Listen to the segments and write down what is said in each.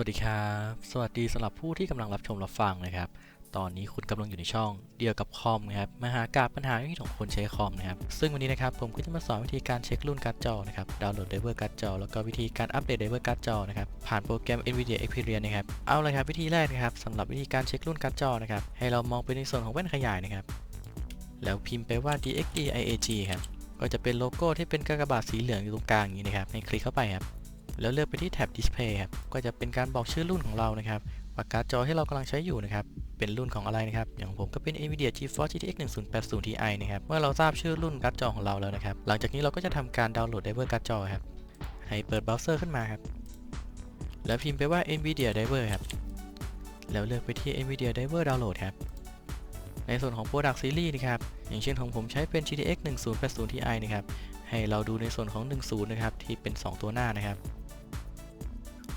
วัสดีครับ สวัสดีสำหรับผู้ที่กำลังรับชมรับฟังนะครับ ตอนนี้คุณกำลังอยู่ในช่องเดียวกับคอมนะครับมหากาบปัญหาที่ของคนใช้คอมนะครับ ซึ่งวันนี้นะครับผมก็จะมาสอนวิธีการเช็ครุ่นการ์ดจอนะครับ ดาวน์โหลดไดเวอร์การ์ดจอ แล้วก็วิธีการอัปเดตไดเวอร์การ์ดจอนะครับ ผ่านโปรแกรม NVIDIA Experience นะครับ เอาเลยครับวิธีแรกนะครับสำหรับวิธีการเช็ครุ่นการ์ดจอนะครับ ให้เรามองไปในส่วนของแว่นขยายนะครับ แล้วพิมพ์ไปว่า DXD IAG ครับ ก็จะเป็นโลโก้ที่เป็นกากบาทสีเหลืองอยู่ตรงกลางอย่างนี้นะครับ ให้คลิกเข้าไปครับ แล้วเลือกไปที่แท็บ Display ครับ ก็จะเป็นการบอกชื่อรุ่นของเรานะครับว่าการ์ดจอที่เรากำลังใช้อยู่นะครับ เป็นรุ่นของอะไรนะครับ อย่างผมก็เป็น NVIDIA GeForce GTX 1080 Ti นะครับ เมื่อเราทราบชื่อรุ่นการ์ดจอของเราแล้วนะครับ หลังจากนี้เราก็จะทำการดาวน์โหลดไดเวอร์การ์ดจอครับ ให้เปิดเบราว์เซอร์ขึ้นมาครับ แล้วพิมพ์ไปว่า NVIDIA Driver ครับ แล้วเลือกไปที่ NVIDIA Driver Download ครับ ในส่วนของ Product Series นะครับ อย่างเช่นของผมใช้เป็น GTX 1080 Ti นะครับ ให้เราดูในส่วนของ 10 นะครับ ที่เป็น 2 ตัวหน้านะครับ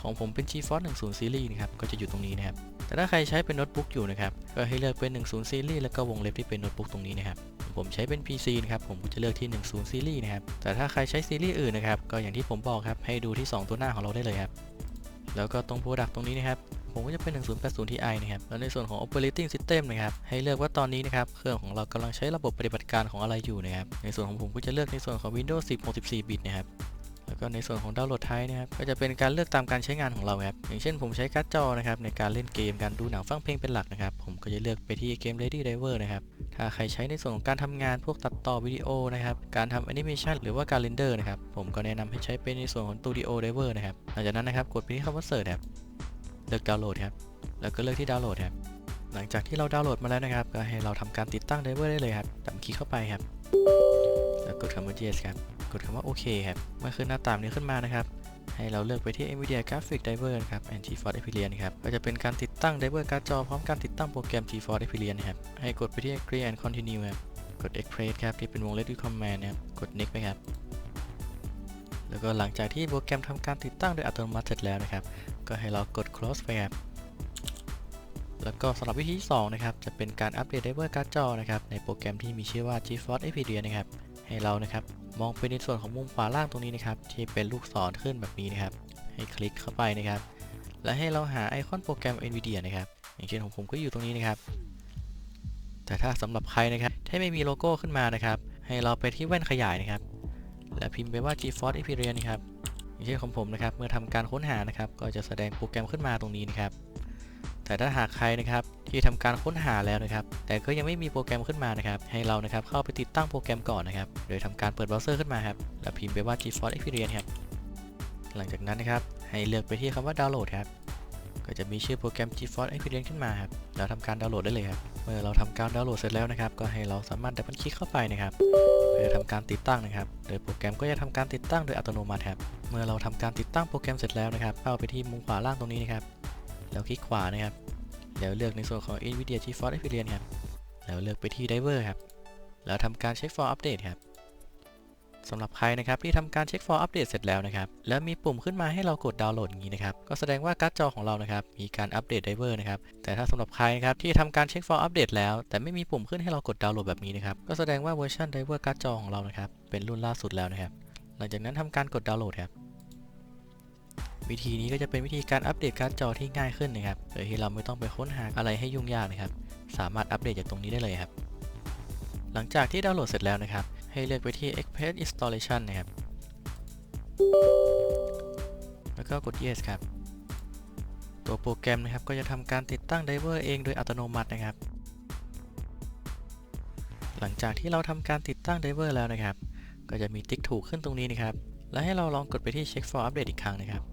ของผมเป็น GeForce 10 Series นะครับก็จะอยู่ตรงนี้นะครับแต่ถ้าใครใช้เป็นโน้ตบุ๊กอยู่นะครับก็ให้เลือกเป็น 10 Series แล้วก็วงเล็บที่เป็นโน้ตบุ๊กตรงนี้นะครับผมใช้เป็น PC นะครับผมก็จะเลือกที่ 10 Series นะครับแต่ถ้าใครใช้ซีรีส์อื่นนะครับก็อย่างที่ผมบอกครับให้ดูที่ 2 ตัวหน้าของเราได้เลยครับแล้วก็ตรง Product ตรงนี้นะครับผมก็จะเป็น 1080 Ti นะครับ แล้วในส่วนของ Operating System นะครับ ให้เลือกว่าตอนนี้นะครับ เครื่องของเรากำลังใช้ระบบปฏิบัติการของอะไรอยู่นะครับ ในส่วนของผมก็จะเลือกในส่วนของ Windows 10 64บิตนะครับ แล้วก็ในส่วนของดาวน์โหลดไทป์นะครับก็จะเป็นการเลือกตามการใช้งานของเราครับอย่างเช่นผมใช้การ์ดจอนะครับในการเล่นเกมการดูหนังฟังเพลงเป็นหลักนะครับผมก็จะเลือกไปที่เกม Ready Driver นะครับถ้าใครใช้ในส่วนของการทำงานพวกตัดต่อวิดีโอนะครับการทำแอนิเมชันหรือว่าการเรนเดอร์นะครับผมก็แนะนำให้ใช้เป็นในส่วนของ Studio Driver นะครับหลังจากนั้นนะครับกดไปที่คำว่า Search ครับเลือกดาวน์โหลดครับแล้วก็เลือกที่ดาวน์โหลดครับหลังจากที่เราดาวน์โหลดมาแล้วนะครับ ก็ให้เราทำการติดตั้งไดเวอร์ได้เลยครับดับคลิกเข้าไปครับ แล้วกดคำว่า yes ครับ กดคำว่าโอเคครับเมื่อขึ้นหน้าต่างนี้ขึ้นมานะครับ ให้เราเลือกไปที่ NVIDIA Graphics Driver ครับ and GeForce Experience ครับ ก็จะเป็นการติดตั้งไดเวอร์การ์ดจอพร้อมการติดตั้งโปรแกรม GeForce Experience ครับ ให้กดไปที่ Agree and Continue ครับ กด Express ครับที่เป็นวงเล็บด้วย Command นะครับ กด Next ไปครับ แล้วก็หลังจากที่โปรแกรมทำการติดตั้งโดยอัตโนมัติเสร็จแล้วนะครับ ก็ให้เรากด close ไปครับแล้วก็สำหรับวิธีที่2นะครับ จะเป็นการอัปเดตไดเวอร์การ์ดจอนะครับ ในโปรแกรมที่มีชื่อว่า GeForce Experience นะครับ ให้เรานะครับมองไปในส่วนของมุมขวาล่างตรงนี้นะครับ ที่เป็นลูกศรขึ้นแบบนี้นะครับ ให้คลิกเข้าไปนะครับ และให้เราหาไอคอนโปรแกรม NVIDIA นะครับ อย่างเช่นของผมก็อยู่ตรงนี้นะครับ แต่ถ้าสำหรับใครนะครับที่ไม่มีโลโก้ขึ้นมานะครับ ให้เราไปที่แว่นขยายนะครับ และพิมพ์ไปว่า GeForce Experience นะครับอย่างเช่นของผมนะครับ เมื่อทำการค้นหานะครับ ก็จะแสดงโปรแกรมขึ้นมาตรงนี้นะครับ แต่ถ้าหากใครนะครับที่ทำการค้นหาแล้วนะครับ แต่ก็ยังไม่มีโปรแกรมขึ้นมานะครับ ให้เรานะครับเข้าไปติดตั้งโปรแกรมก่อนนะครับ โดยทำการเปิดเบราว์เซอร์ขึ้นมาครับ แล้วพิมพ์ไปว่า GeForce Experience ครับ หลังจากนั้นนะครับ ให้เลือกไปที่คำว่าดาวน์โหลดครับ ก็จะมีชื่อโปรแกรม GeForce Experience ขึ้นมาครับ แล้วทำการดาวน์โหลดได้เลยครับ เมื่อเราทำการดาวน์โหลดเสร็จแล้วนะครับ ก็ให้เราสามารถดับเบิลคลิกเข้าไปนะครับ เพื่อทำการติดตั้งนะครับ โดยโปรแกรมก็จะทำการติดตั้งโดยอัตโนมัติครับ เมื่อเราทำการติดตั้งโปรแกรมเสร็จแล้วนะครับเข้าไปที่มุมขวาล่างตรงนี้นะครับ แล้วคลิกขวานะครับ แล้วเลือกในส่วนของ NVIDIA GeForce Experience ครับ แล้วเลือกไปที่ Driver ครับ แล้วทำการเช็ค for update ครับสำหรับใครนะครับที่ทำการเช็ค for update เสร็จแล้วนะครับ แล้วมีปุ่มขึ้นมาให้เรากดดาวน์โหลดงนี้นะครับ ก็แสดงว่าการ์ดจอของเรานะครับ มีการอัปเดต Driver นะครับ แต่ถ้าสำหรับใครนะครับที่ทำการเช็ค for update แล้ว แต่ไม่มีปุ่มขึ้นให้เรากดดาวน์โหลดแบบนี้นะครับ ก็แสดงว่าเวอร์ชัน Driver การ์ดจอของเรานะครับ เป็นรุ่นล่าสุดแล้วนะครับ หลังจากนั้นทำการกดดาวน์โหลดครับ วิธีนี้ก็จะเป็นวิธีการอัปเดตการ์ดจอที่ง่ายขึ้นนะครับ โดยที่เราไม่ต้องไปค้นหาอะไรให้ยุ่งยากนะครับ สามารถอัปเดตจากตรงนี้ได้เลยครับ หลังจากที่ดาวน์โหลดเสร็จแล้วนะครับ ให้เลือกไปที่ Express Installation นะครับ แล้วก็กด Yes ครับ ตัวโปรแกรมนะครับก็จะทำการติดตั้งไดเวอร์เองโดยอัตโนมัตินะครับ หลังจากที่เราทำการติดตั้งไดเวอร์แล้วนะครับ ก็จะมีติ๊กถูกขึ้นตรงนี้นะครับ และให้เราลองกดไปที่ Check for Update อีกครั้งนะครับ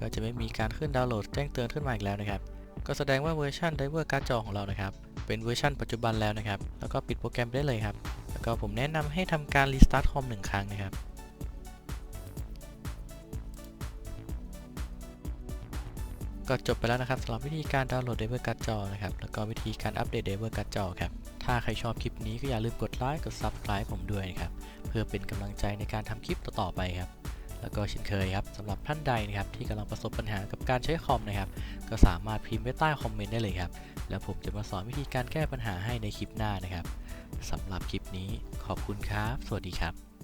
ก็จะไม่มีการขึ้นดาวน์โหลดแจ้งเตือนขึ้นมาอีกแล้วนะครับ ก็แสดงว่าเวอร์ชันไดเวอร์การ์ดจอของเรานะครับ เป็นเวอร์ชันปัจจุบันแล้วนะครับ แล้วก็ปิดโปรแกรมได้เลยครับ แล้วก็ผมแนะนำให้ทำการรีสตาร์ทคอมหนึ่งครั้งนะครับก็จบไปแล้วนะครับสำหรับวิธีการดาวน์โหลดไดเวอร์การ์ดจอนะครับ แล้วก็วิธีการอัปเดตไดเวอร์การ์ดจอครับ ถ้าใครชอบคลิปนี้ก็อย่าลืมกดไลค์ กด Subscribe ผมด้วยนะครับ เพื่อเป็นกำลังใจในการทำคลิปต่อๆไปครับ แล้วก็เช่นเคยครับสำหรับท่านใดนะครับที่กำลังประสบปัญหากับการใช้คอมนะครับ ก็สามารถพิมพ์ไว้ใต้คอมเมนต์ได้เลยครับ แล้วผมจะมาสอนวิธีการแก้ปัญหาให้ในคลิปหน้านะครับสำหรับคลิปนี้ขอบคุณครับ สวัสดีครับ